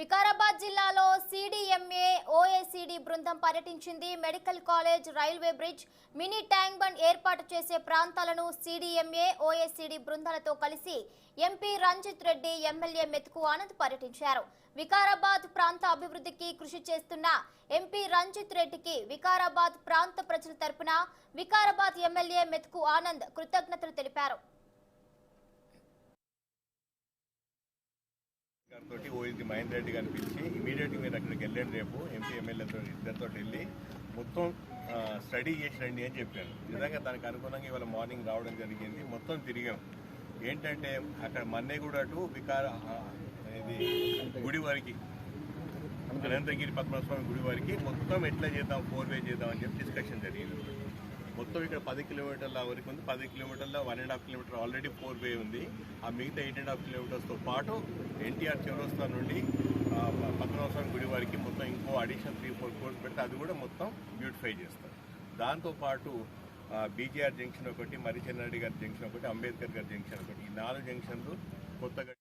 వికారాబాద్ జిల్లాలో సిడిఎంఏ ఓఏసిడి బృందం పర్యటించింది. Medical college railway bridge mini tank bund ఏర్పాటు చేసే ప్రాంతాలను సిడిఎంఏ ఓఏసిడి బృందాలతో కలిసి ఎంపీ రంజిత్ రెడ్డి ఎమ్మెల్యే మెతుకు ఆనంద్ పర్యటించారు. వికారాబాద్ ప్రాంత అభివృద్ధికి కృషి చేస్తున్న ఎంపీ రంజిత్ రెడ్డికి వికారాబాద్ ప్రాంత ప్రజల తరపున వికారాబాద్ ఎమ్మెల్యే మెతుకు ఆనంద్ కృతజ్ఞతలు తెలిపారు. తోటి ఓఎస్డి మహేందర్ రెడ్డి గారిని పిలిచి ఇమీడియట్గా మీరు అక్కడికి వెళ్ళండి రేపు ఎంపీ ఎమ్మెల్యేతో ఇద్దరితో వెళ్ళి మొత్తం స్టడీ చేసి రండి అని చెప్పాను నిజంగా దానికి అనుగుణంగా ఇవాళ మార్నింగ్ రావడం జరిగింది. మొత్తం తిరిగాం. ఏంటంటే అక్కడ మన్నేగూడ టు వికార ఇది గుడి వరకు అనంతగిరి పద్మస్వామి గుడి వరకు మొత్తం ఎట్లా చేద్దాం ఫోర్ వే చేద్దాం అని చెప్పి డిస్కషన్ జరిగింది. మొత్తం ఇక్కడ పది కిలోమీటర్ల వరకు ఉంది. పది కిలోమీటర్ల one and half kilometre already four way ఉంది. ఆ మిగతా ఎయిట్ అండ్ హాఫ్ కిలోమీటర్స్తో పాటు ఎన్టీఆర్ చౌరస్తా నుండి ఆ, పద్మనాభస్వామి గుడి వరకు మొత్తం ఇంకో అడిషనల్ త్రీ ఫోర్ కోర్స్ పెడితే అది కూడా మొత్తం బ్యూటిఫై చేస్తారు. దాంతోపాటు బీజేఆర్ జంక్షన్ ఒకటి మరిచెన్నారెడ్డి గారి జంక్షన్ ఒకటి అంబేద్కర్ గారి జంక్షన్ ఒకటి. ఈ నాలుగు జంక్షన్లు కొత్తగా